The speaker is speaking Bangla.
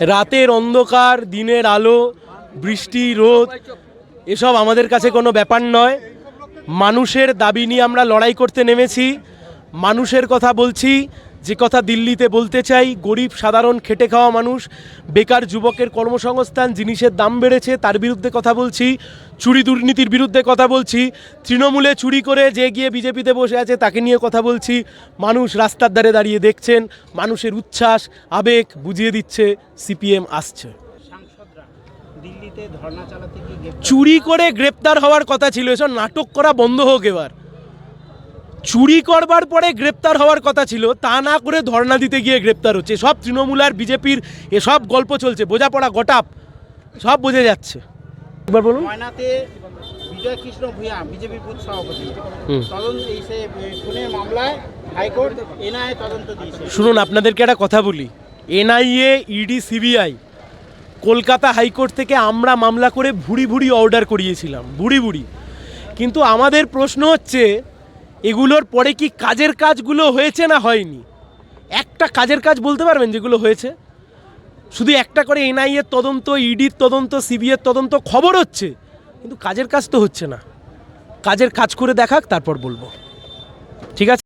রাতের অন্ধকার, দিনের আলো, বৃষ্টি, রোদ, এসব আমাদের কাছে কোনো ব্যাপার নয়। মানুষের দাবি নিয়ে আমরা লড়াই করতে নেমেছি। মানুষের কথা বলছি। যে কথা দিল্লিতে বলতে চাই গরিব সাধারণ খেটে খাওয়া মানুষ বেকার যুবকের কর্মসংস্থান জিনিসের দাম বেড়েছে তার বিরুদ্ধে কথা বলছি চুরি দুর্নীতির বিরুদ্ধে কথা বলছি তৃণমূলে চুরি করে যে গিয়ে বিজেপিতে বসে আছে তাকে নিয়ে কথা বলছি মানুষ রাস্তার ধারে দাঁড়িয়ে দেখছেন মানুষের উচ্ছ্বাস আবেগ বুঝিয়ে দিচ্ছে সিপিএম আসছে। চুরি করে গ্রেপ্তার হওয়ার কথা ছিল এসব নাটক করা বন্ধ হোক এবার। চুরি করবার পরে গ্রেপ্তার হওয়ার কথা ছিল তা না করে ধর্ণা দিতে গিয়ে গ্রেপ্তার হচ্ছে। সব তৃণমূল আর বিজেপির এসব গল্প চলছে বোঝাপড়া গটাপ সব বোঝা যাচ্ছে। এবার বলুন। ময়নাতে বিজয় কৃষ্ণ ভূঁইয়া বিজেপি বুথ সভাপতি। তদন্ত এই সে খুনের মামলায় হাইকোর্ট এনআইএ তদন্ত দিয়েছে। শুনুন আপনাদেরকে একটা কথা বলি। NIA ED CBI Kolkata high court থেকে আমরা মামলা করে ভুড়ি ভুড়ি অর্ডার করিয়েছিলাম ভুড়ি ভুড়ি। কিন্তু আমাদের প্রশ্ন হচ্ছে এগুলোর পরে কি কাজের কাজগুলো হয়েছে না হয়নি? একটা কাজের কাজ বলতে পারবেন যেগুলো হয়েছে? শুধু একটা করে এনআইএর তদন্ত, ইডির তদন্ত, সিবিআইয়ের তদন্ত খবর হচ্ছে, কিন্তু কাজের কাজ তো হচ্ছে না। কাজের কাজ করে দেখাক, তারপর বলব। ঠিক আছে?